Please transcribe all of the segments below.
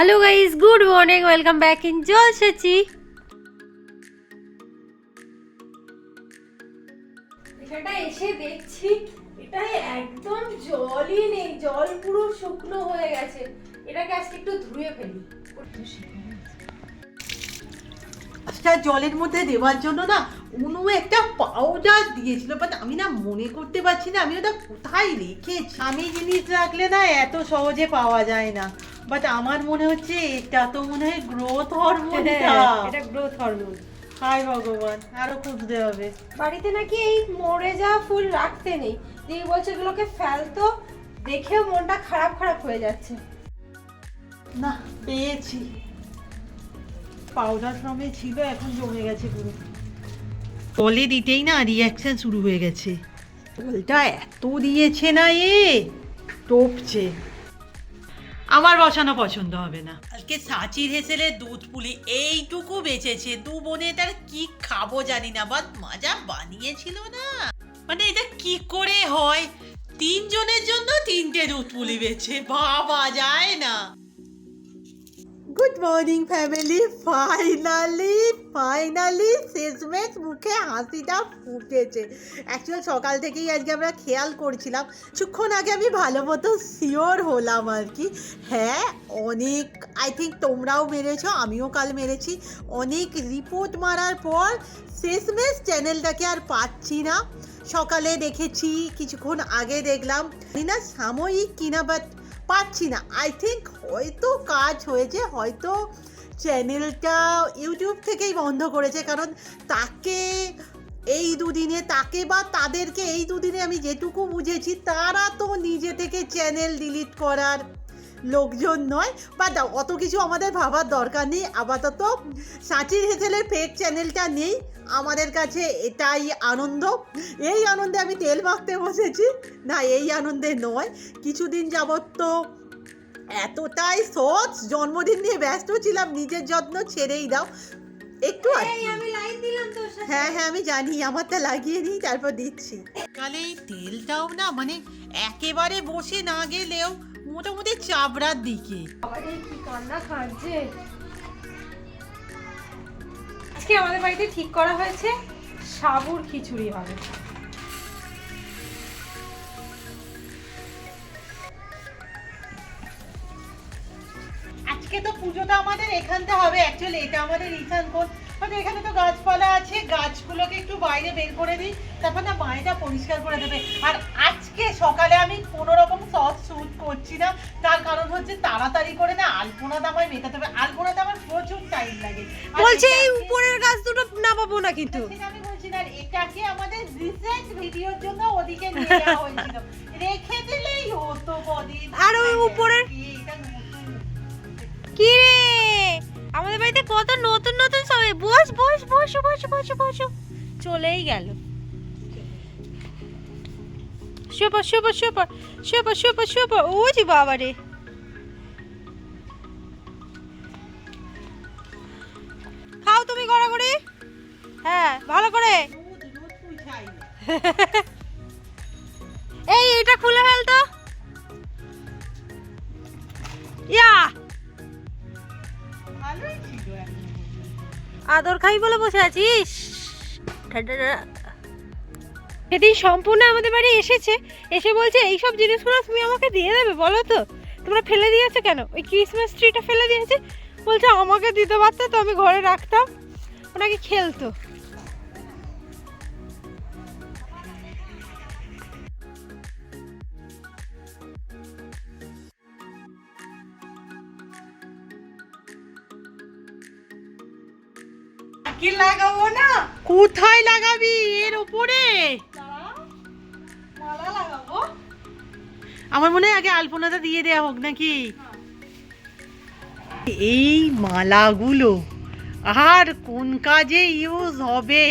Hello guys good morning welcome back in জলসচি এখানটা এসে দেখছি, এটাই একদম জলই নেই, জল পুরো শুকনো হয়ে গেছে। এটাকে আজকে একটু ধুয়ে ফেলি। আচ্ছা জলের মধ্যে দেওয়ার জন্য না উনু একটা পাউডার দিয়েছিল বাট আমি না মনে করতে পারছি না আমি ওটা কোথায় রেখেছি? আমি জিনিস রাখলে না এত সহজে পাওয়া যায় না বাট আমার মনে হচ্ছে এটা তো মনে হয় গ্রোথ হরমোন এটা গ্রোথ হরমোন হাই ভগবান আরও খুঁজতে হবে। বাড়িতে নাকি এই মরে যাওয়া ফুল রাখতে নেই দিদি বলছে এগুলোকে ফেলতো দেখেও মনটা খারাপ খারাপ হয়ে যাচ্ছে। না পেয়েছি। পাউডার ফর্মে ছিল এখন জমে গেছে পুরো। কলে দিতেই না রিয়াকশন শুরু হয়ে গেছে। জলটা এত দিয়েছে না এ টোপছে। আমার বসানো পছন্দ হবে না। আজকে সাচির হেসেলের দুধ পুলি এইটুকু বেঁচেছে দু বোনে তার কি খাব জানি না বাট মজা বানিয়েছিল না। মানে এটা কি করে হয়? তিনজনের জন্য তিনটে দুধ পুলি বেচে ভাবা যায় না। Good morning family finally finally শেষমেশ মুখে হাসিটা ফুটেছে। অ্যাকচুয়াল সকাল থেকেই আজকে আমরা খেয়াল করছিলাম। কিছুক্ষণ আগে আমি ভালো মতো শিওর হলাম আর কি। হ্যাঁ অনেক আই থিঙ্ক তোমরাও মেরেছো, আমিও কাল মেরেছি। অনেক রিপোর্ট মারার পর শেষমেশ চ্যানেলটাকে আর পাচ্ছি না। সকালে দেখেছি, কিছুক্ষণ আগে দেখলাম। না সাময়িক কিনা বাট পাচ্ছি না। আই থিঙ্ক হয়তো কাজ হয়েছে, হয়তো চ্যানেলটা ইউটিউব থেকেই বন্ধ করেছে, কারণ তাকে এই দুদিনে, তাকে বা তাদেরকে এই দুদিনে আমি যেটুকু বুঝেছি, তারা তো নিজে থেকে চ্যানেল ডিলিট করার লোকজন নয়। বা দাও অত কিছু আমাদের ভাবার দরকার নেই। আপাতত সাচির হেসেলের ফেক চ্যানেলটা নেই। আমাদের কাছে এটাই আনন্দ। এই আনন্দে আমি তেল মাখতে বসেছি। না এই আনন্দে নয়। কিছুদিন যাবৎ তো এতটাই সৎ জন্মদিন নিয়ে ব্যস্ত ছিলাম। নিজের যত্ন ছেড়েই দাও। একটু আর আমি লাইন দিলাম হ্যাঁ হ্যাঁ আমি জানি। আমারটা লাগিয়ে নিই তারপর দিচ্ছি। কালে এই তেলটাও না মানে একেবারে বসে না গেলেও মোটামুটি চাবড়ার দিকে। আজকে আমাদের বাড়িতে ঠিক করা হয়েছে, সাবুর খিচুড়ি হবে। আজকে তো পুজোটা আমাদের এখানটা হবে অ্যাকচুয়ালি এটা আমাদের ঈশান কোণ মানে এখানে তো গাছপালা আছে, গাছগুলোকে একটু বাইরে বের করে দিই। তারপর না মায়েটা পরিষ্কার করে দেবে। আর আজকে সকালে আমি কোনো রকম সস শ্যুট করছি না। তার কারণ হচ্ছে তাড়াতাড়ি করে না আলপনাটা আমায় মেটাতে হবে। আলপনাটা আমার প্রচুর টাইম লাগে। বলছে এই উপরের গাছ দুটো নামাবো না কিন্তু। আমি বলছি না এটাকে আমাদের রিসেন্ট ভিডিওর জন্য ওদিকে নিয়ে যাওয়া হয়েছিল। রেখে দিলেই হতো কদিন আর ওই উপরের- কি রে? আমাদের বাড়িতে কত নতুন নতুন সবাই বস বস বসো বসো বসো বসো। চলেই গেল। Super super super super super super ও জি বাবা রে খাও তুমি গড়াগড়ি। হ্যাঁ ভালো করে। এই এটা খুলে ফেল তো। ইয়া। আদর খাই বলে বসে আছিস? সেদিন সম্পূর্ণ আমাদের বাড়ি এসেছে এসে বলছে এইসব জিনিসগুলো তুমি আমাকে দিয়ে দেবে বলো তো। তোমরা ফেলে দিয়েছ কেন? ওই ক্রিসমাস ট্রিটা ফেলে দিয়েছে। বলছে আমাকে দিতে পারতে তো আমি ঘরে রাখতাম। ওনাকে খেলতো। কি লাগাবো না? কোথায় লাগাবি? এর উপরে? আমার মনে হয় আগে আলপনাটা দিয়ে দেওয়া হোক নাকি? এই মালাগুলো আর কোন কাজে ইউজ হবে?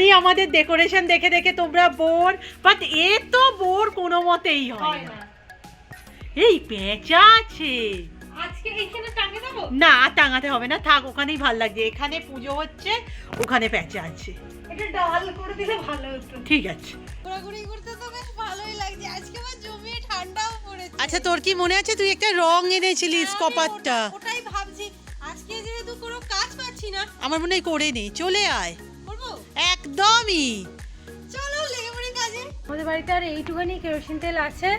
জানি আমাদের ডেকোরেশন দেখে দেখে তোমরা বোর বাট এ তো বোর কোনো মতেই হয় না। এই পেঁচা আছে। আজকে এইখানে টাঙিয়ে দেবো? না টাঙাতে হবে না। থাক ওখানেই ভালো লাগছে। এখানে পুজো হচ্ছে ওখানে প্যাঁচা আছে। এটা ডাল করে দিলে ভালো হতো। ঠিক আছে। ঘোরাঘুরি করতে তো বেশ ভালোই লাগছে। আজকে আবার জমিয়ে ঠান্ডাও পড়েছে। আচ্ছা তোর কি মনে আছে? তুই একটা রং এনেছিলিস আমি কপারটা ওটা- ওটাই ভাবছি। আজকে যেহেতু কোনো কাজ পাচ্ছি না। আমার মনে হয় করে নে। চলে আয়। করব? একদমই। চলো লেগে পড়ি কাজে। আমাদের বাড়িতে আর এইটুখানি কেরোসিন তেল আছে।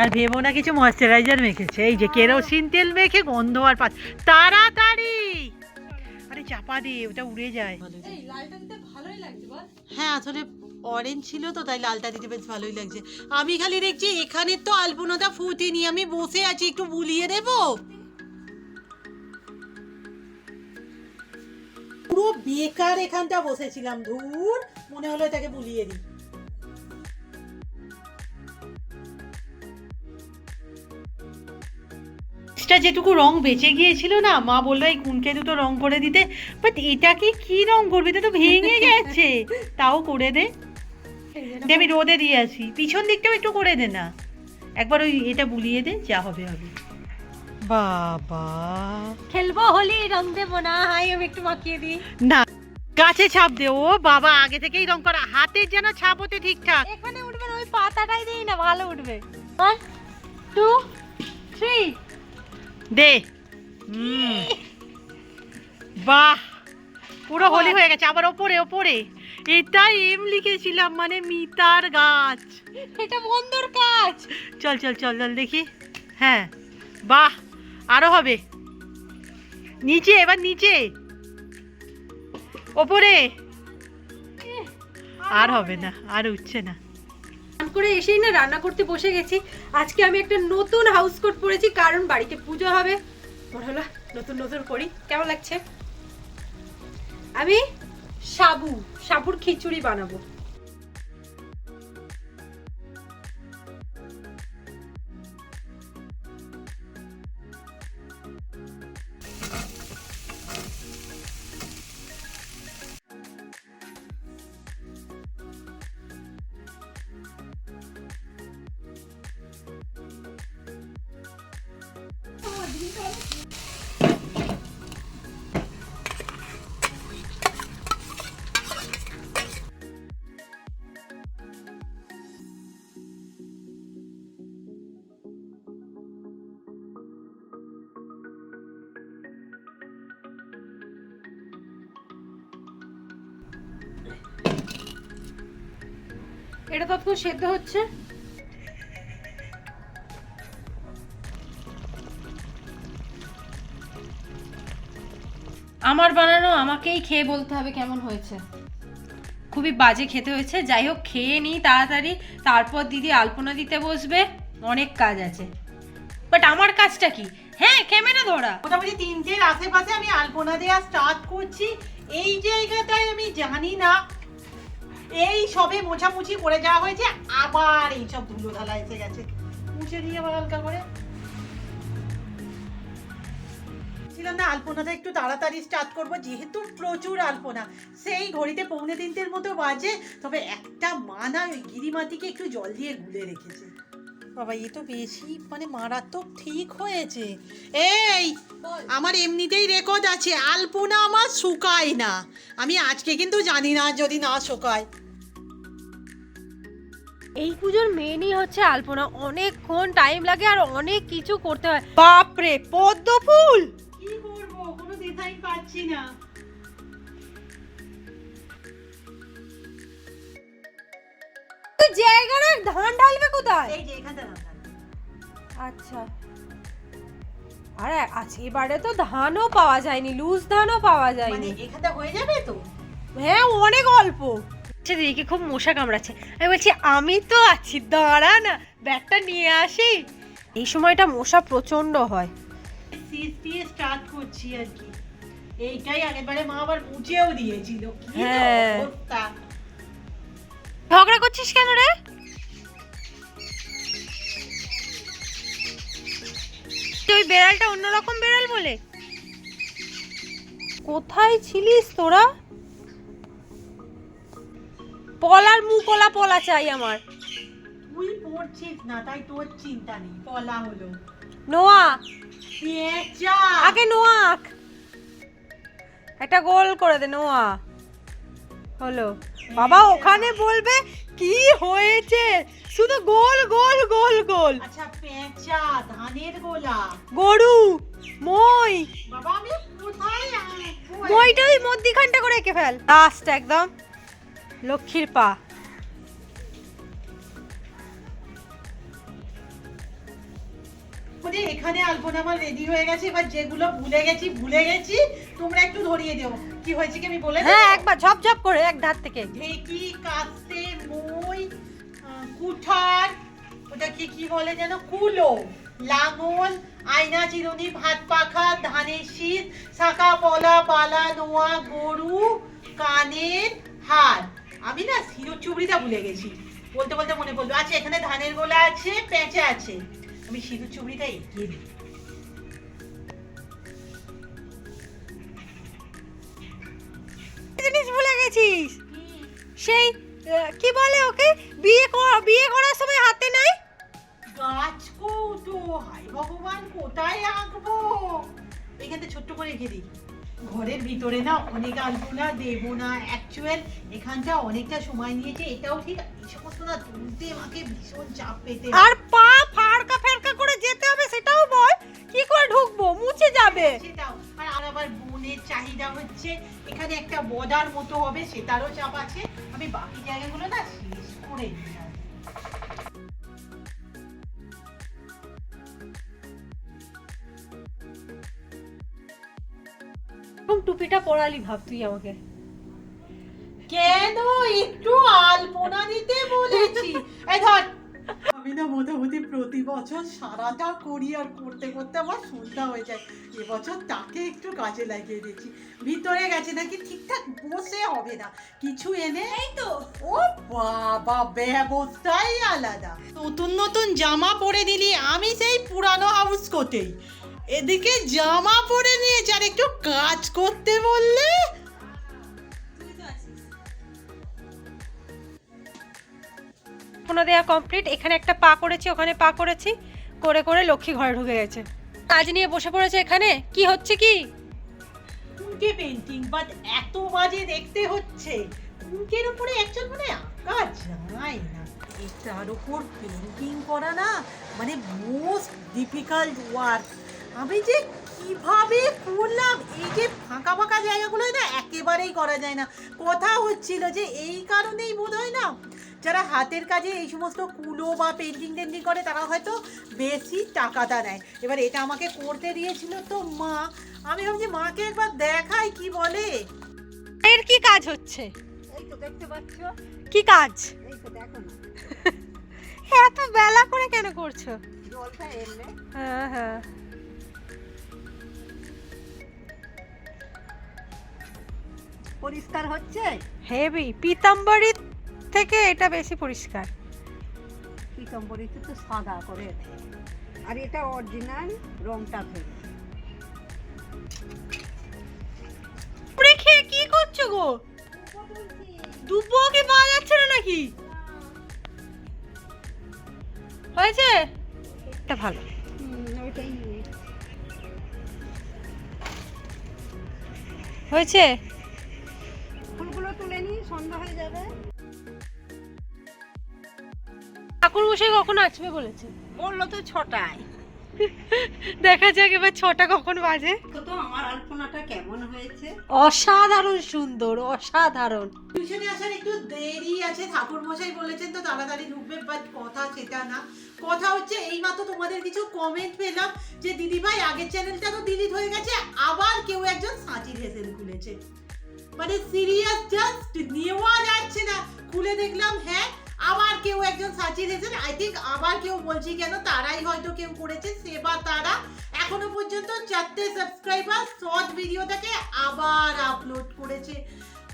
আর ভেবো না কিছু ময়শ্চারাইজার মেখেছে। এই যে কেরোসিন তেল মেখে গন্ধ আর পাচ তাড়াতাড়ি! আরে চাপা দে ওটা উড়ে যায়। এই লালটা দিতে ভালোই লাগছে বল। হ্যাঁ আসলে অরেঞ্জ ছিল তো তাই লালটা দিতে বেশ ভালোই লাগছে। আমি খালি দেখছি এখানে তো আলপনাটা ফুটেনি আমি বসে আছি একটু বুলিয়ে দেব? পুরো বেকার এখানটা বসেছিলাম ধুর মনে হলো এটাকে বুলিয়ে দিই। এক্সট্রা যেটুকু রং বেঁচে গিয়েছিল না মা বলল এই কুনকে দুটো রং করে দিতে। বাট এটাকে কি রং করবি? এটা তো ভেঙে গেছে। তাও করে দে। আমি রোদে দিয়ে আসি। পিছন দিকটাও একটু করে দে না। একবার ওই এটা বুলিয়ে দে যা হবে হবে। বাবা। খেলব হোলি রং দেবো না। হাই আমি একটু মাখিয়ে দিই। না গাছে ছাপ দে ও বাবা আগে থেকেই রং করা। হাতের যেন ছাপ হতে ঠিকঠাক। এখানে উঠবে না ওই পাতাটাই দিই না ভালো উঠবে। ওয়ান টু থ্রি দে। হুম। বাহ। পুরো হোলি হয়ে গেছে আবার ওপরে ওপরে। এটা এম লিখেছিলাম মানে মিতার গাছ। এটা বন্ধুর কাজ। চল চল চল চল দেখি। হ্যাঁ। বাহ আরও হবে। নিচে এবার নিচে। ওপরে। আর হবে না আর উঠছে না। করে এসেই না রান্না করতে বসে গেছি। আজকে আমি একটা নতুন হাউস কোট পরেছি, কারণ বাড়িতে পুজো হবে। মনে হলো, নতুন নতুন করি। কেমন লাগছে? আমি সাবু, সাবুর খিচুড়ি বানাবো। এটা ততক্ষণ সেদ্ধ হচ্ছে? আমার বানানো আমাকেই খেয়ে বলতে হবে কেমন হয়েছে। খুবই বাজে খেতে হয়েছে। যাই হোক, খেয়ে নিই তাড়াতাড়ি। তারপর দিদি আলপনা দিতে বসবে। অনেক কাজ আছে। বাট আমার কাজটা কি? হ্যাঁ ক্যামেরা ধরা। মোটামুটি তিনটের আশেপাশে আমি আলপনা দেওয়া স্টার্ট করছি। এই জায়গাটায় আমি জানি না এই সবে মোছামুছি করে যাওয়া হয়েছে, আবার এই সব ধুলো ঢালা এসে গেছে। মুছে দিয়ে আবার হালকা করে। ছিলাম না আলপনাটা একটু তাড়াতাড়ি স্টার্ট করব, যেহেতু প্রচুর আলপনা। সেই ঘড়িতে পৌনে তিনটের মতো বাজে, তবে একটা মানা ওই গিরিমাটিকে একটু জল দিয়ে গুলে রেখেছে। বাবা, এ তো বেশি মানে মারাত্মক ঠিক হয়েছে। এই, আমার এমনিতেই রেকর্ড আছে, আলপনা আমার শুকায় না। আমি আজকে কিন্তু জানি না যদি না শুকায়। এই পুজোর মেনই হচ্ছে আলপনা। অনেকক্ষণ টাইম লাগে আর অনেক কিছু করতে হয়। বাপরে পদ্ম ফুল! কি করব? কোনো ডিজাইন পাচ্ছি না। জায়গাটা ধান ঢালবে কোথায়? এই যে এখানটা আচ্ছা। আরে আজকে এবারে তো ধানও পাওয়া যায়নি লুজ ধানও পাওয়া মানে যায়নি এখানটা হয়ে যাবে তো? হ্যাঁ অনেক অল্প। আচ্ছা দিদিকে খুব মশা কামড়াচ্ছে। আমি বলছি আমি তো আছি দাঁড়া না ব্যাগটা নিয়ে আসি। এই সময়টা মশা প্রচণ্ড হয়। সিস দিয়ে স্টার্ট করছি আর কি। এইটাই আগেরবারে মা আবার মুছেও দিয়েছিল। হ্যাঁ। ঝগড়া করছিস কেন রে? ওই বেড়ালটা অন্যরকম বেড়াল বলে? কোথায় ছিলিস তোরা? পলার মুকলা পলা চাই আমার। তুই পড়ছিস না তাই তোর চিন্তা নেই বলা হলো। নোয়া পেঁচা। আগে নোয়া আঁক। একটা গোল করে দে নোয়া। হলো। বাবা ওখানে বলবে কি হয়েছে? শুধু গোল গোল গোল গোল। আচ্ছা পেঁচা ধানের গোলা। গরু মই। বাবা আমি কোথায় মইটা ওই মধ্যিখানটা করে এঁকে ফেল। লাস্ট একদম। লক্ষ্মীর পা। এখানে আলপনা আমার রেডি হয়ে গেছে এবার যেগুলো ভুলে গেছি ভুলে গেছি তোমরা একটু ধরিয়ে দিও। কি হয়েছে কি আমি বলে? হ্যাঁ একবার ঝপ ঝপ করে এক ধার থেকে। ঢেকি কাস্তে মই কুঠার ওটা কি কি বলে যেন? কুলো লাঙল আয়না চিরুনি ভাত পাখা ধানের শীত শাখা পলা পালা নোয়া গরু কানের হার। আমি না সিঁদুর চুবড়িটা ভুলে গেছি। বলতে বলতে মনে পড়ল আচ্ছা এখানে ধানের গোলা আছে পেঁচা আছে। আমি সিঁদুর চুবড়িটা এগিয়ে দিই। জিনিস ভুলে গেছিস? সেই কি বলে ওকে? বিয়ে বিয়ে করার সময় হাতে নাই? গাছ কৌটো হাই ভগবান কোথায় আঁকবো? এখানে ছোট্ট করে রেখে দিই। ঘরের ভিতরে না অনেক আলপনা দেবো না অ্যাকচুয়াল এখানটা অনেকটা সময় নিয়েছে এটাও ঠিক এই সমস্ত না তুলতে আমাকে ভীষণ চাপ পেতে আর পা ফাড়কা ফেরকা করে যেতে হবে সেটাও বল কি করে ঢুকবো? মুছে যাবে। সেটাও আর আর আবার বোনের চাহিদা হচ্ছে এখানে একটা বদার মতো হবে সেটারও চাপ আছে। আমি বাকি জায়গাগুলো না শেষ করে নিই পরালি ভাব তুই আমাকে। কেন? একটু আলপনা দিতে বলেছি। এই ধর। আমি না মোটামুটি প্রতি বছর সারাটা করি আর করতে করতে আমার সন্ধ্যা হয়ে যায়। এবছর তাকে একটু কাজে লাগিয়ে দিয়েছি। ভিতরে গেছে নাকি ঠিকঠাক বসে হবে না। কিছু এনে এই তো। ও বাবা ব্যবস্থাই আলাদা। নতুন নতুন জামা পরে দিলি আমি সেই পুরানো হাউস কোটেই। এদিকে জামা পরে নিয়েছে আর একটু কাজ করতে বললে? কোনো দেওয়া কমপ্লিট এখানে একটা পা করেছি ওখানে পা করেছি। করে করে লক্ষ্মী ঘরে ঢুকে গেছে। কাজ নিয়ে বসে পড়েছে এখানে? কি হচ্ছে কি? কুঙ্কে পেন্টিং বাট এত বাজে দেখতে হচ্ছে। কুঙ্কের উপরে একজন মানে আঁকা যায় না। এটার উপর পেন্টিং করা না মানে মোস্ট ডিফিকাল্ট ওয়ার্ক আমি যে কীভাবে করলাম? এই যে ফাঁকা ফাঁকা জায়গাগুলো না একেবারেই করা যায় না। কথা হচ্ছিল যে এই কারণেই বোধ হয় না যারা হাতের কাজে এই সমস্ত কুলো বা পেন্টিং টেন্টিং করে তারা হয়তো বেশি টাকাটা নেয়। এবার এটা আমাকে করতে দিয়েছিল তো মা। আমি ভাবছি মাকে একবার দেখাই কি বলে। এর কি কাজ হচ্ছে? এই তো দেখতে পাচ্ছ। কি কাজ? এই তো দেখো এত বেলা করে কেন করছ? জলটা এলে হ্যাঁ হ্যাঁ। পরিষ্কার হচ্ছে? হেভি। পিতাম্বরী থেকে এটা বেশি পরিষ্কার। পিতম্বরিতে তো সাদা করে দেয়। আর এটা অরিজিনাল রংটা ফেলে খেয়ে কি করছ গো? দুব্বো কি পাওয়া যাচ্ছে না নাকি? হয়েছে? এটা ভালো। ওইটাই। হয়েছে? সন্ধ্যা হয়ে যাবে। ঠাকুর মশাই কখন আসবে বলেছে? বলল তো ছটায়। দেখা যাক এবার ছটা কখন বাজে। তো আমার আলপনাটা কেমন হয়েছে। অসাধারণ সুন্দর অসাধারণ। টিউশনে আসার একটু দেরি আছে ঠাকুর মশাই বলেছেন তো তাড়াতাড়ি ঢুকবে বাট কথা সেটা না। কথা হচ্ছে এইমাত্র তোমাদের কিছু কমেন্ট পেলাম যে দিদি ভাই আগের চ্যানেলটা তো ডিলিট হয়ে গেছে আবার কেউ একজন সাঁচি হেসেল খুলেছে। মানে সিরিয়াস জাস্ট নেওয়া যাচ্ছে না। খুলে দেখলাম হ্যাঁ আবার কেউ একজন সাঁচির হেসেল আই থিঙ্ক আবার কেউ বলছি কেন, তারাই হয়তো কেউ করেছে, সে বা তারা। এখনও পর্যন্ত চারটে সাবস্ক্রাইবার শর্ট ভিডিওটাকে আবার আপলোড করেছে।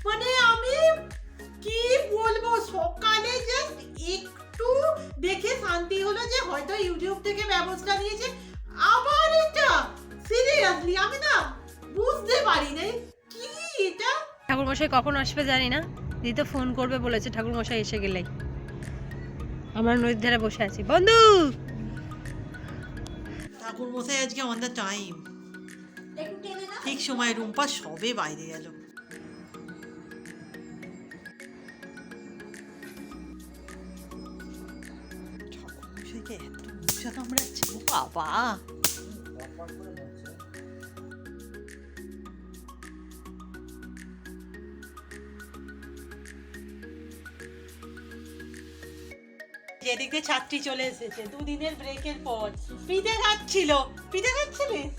মানে আমি কি বলব, সকালে জাস্ট একটু দেখে শান্তি হলো যে হয়তো ইউটিউব থেকে ব্যবস্থা নিয়েছে। আবার এটা সিরিয়াসলি আমি না বুঝতে পারি নাই। কি এটা? ঠাকুরমশাই কখন আসবে জানি না। দিদি তো ফোন করবে বলেছে ঠাকুরমশাই এসে গেলেই। আমরা নদীর ধারে বসে আছি। বন্ধু! ঠাকুরমশাই আজকে অন দ্য টাইম ঠিক সময় রুম্পা সবে বাইরে গেল। ঠাকুরমশাইকে এত বাবা? এদিক দিয়ে ছাত্রী চলে এসেছে। দুদিনের ব্রেকের পর। পিঠে খাচ্ছিল পিঠে খাচ্ছিলিস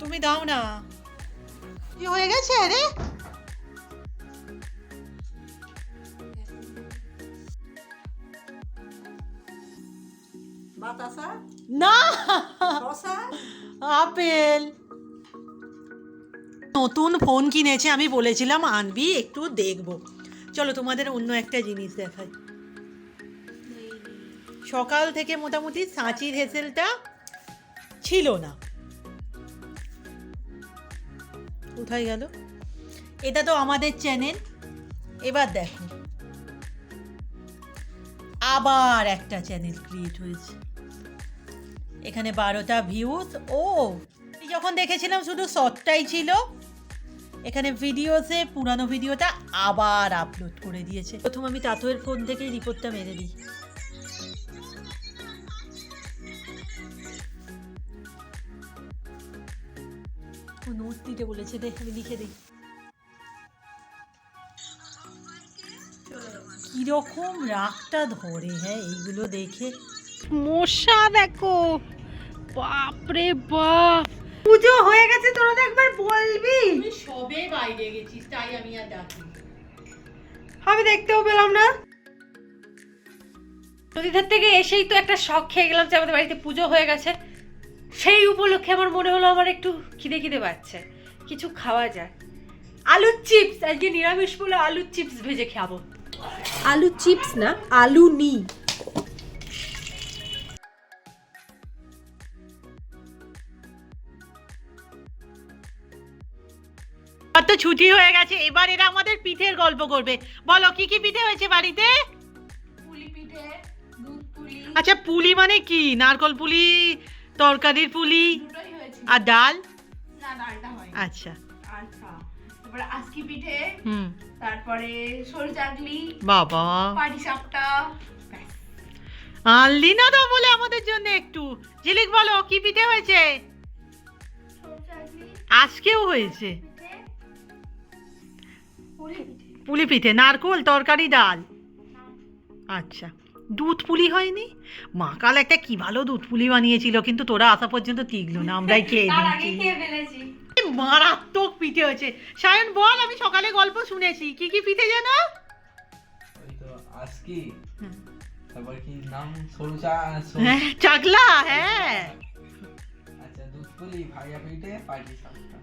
তুমি দাও না। কি হয়ে গেছে বাতাসা? না। আপেল। নতুন ফোন কিনেছে আমি বলেছিলাম আনবি একটু দেখব। চলো তোমাদের অন্য একটা জিনিস দেখাই। সকাল থেকে মোটামুটি সাঁচির হেসেলটা ছিল না। কোথায় গেল? এটা তো আমাদের চ্যানেল এবার দেখো। আবার একটা চ্যানেল ক্রিয়েট হয়েছে। এখানে বারোটা ভিউজ ও যখন দেখেছিলাম শুধু শর্টটাই ছিল, এখানে ভিডিওতে পুরানো ভিডিওটা আবার আপলোড করে দিয়েছে। প্রথম আমি তাতুয়ের ফোন থেকেই রিপোর্টটা মেরে দিই। ও নোট দিতে বলেছে দেখ আমি লিখে দিই। কীরকম রাগটা ধরে হ্যাঁ এইগুলো দেখে। মশা দেখো বাপরে বাপ। পুজো হয়ে গেছে তোরা তো একবার বলবি। তুই সবে বাইরে গেছিস তাই আমি আর ডাকি আমি দেখতেও পেলাম না। নদীধার থেকে এসেই তো একটা শখ খেয়ে গেলাম যে আমাদের বাড়িতে পুজো হয়ে গেছে। সেই উপলক্ষে আমার মনে হলো আমার একটু খিদে খিদে পাচ্ছে। কিছু খাওয়া যায় আলুর চিপস আজকে নিরামিষ বলে আলুর চিপস ভেজে খাব। আলু চিপস না আলু নি। আর তো ছুটি হয়ে গেছে এবার এরা আমাদের পিঠের গল্প করবে। বলো কি কি পিঠে হয়েছে বাড়িতে? পুলি পিঠে আচ্ছা পুলি মানে কি? নারকল পুলি তরকারির পুলি আর ডাল? আচ্ছা। আচ্ছা। আজকি পিঠে হুম। তারপরে সরু চাকলি বাবা। পাটি সাপটা। আনলি না তো বলে আমাদের জন্য একটু। বলো কি পিঠে হয়েছে? আজকেও হয়েছে। পুলি পিঠে। নারকোল তরকারি ডাল। আচ্ছা। দুধ পুলি হয়নি? মা কাল একটা কি ভালো দুধ পুলি বানিয়েছিল কিন্তু তোরা আসা পর্যন্ত টিকলো না আমরাই খেয়ে নিয়েছি। মারাত্মক পিঠে হয়েছে। সায়ন বল আমি সকালে গল্প শুনেছি। কি কি পিঠে যেন আজকি। তারপর কি নাম? সরু চা হ্যাঁ চাকলা হ্যাঁ। আচ্ছা দুধ পুলি ভাইয়া পিঠে পাটি সাপটা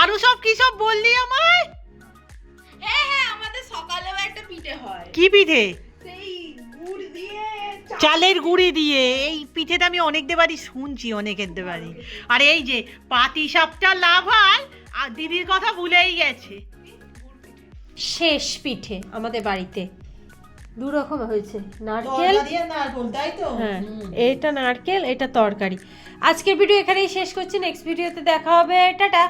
আরও সব কি সব বললি আমায়? হ্যাঁ হ্যাঁ আমাদের সকালেও একটা পিঠে হয়। কি পিঠে? চালের গুঁড়ি দিয়ে এই পিঠেটা আমি অনেকদের বাড়ি শুনছি অনেকের বাড়ি আর এই যে পাতি সাপটা লাভ হয় আর দিদির কথা ভুলেই গেছে। শেষ পিঠে আমাদের বাড়িতে। দু রকম হয়েছে। নারকেল। তাই তো? হ্যাঁ এটা নারকেল এটা তরকারি। আজকের ভিডিও এখানেই শেষ করছি। নেক্সট ভিডিওতে দেখা হবে। টাটা।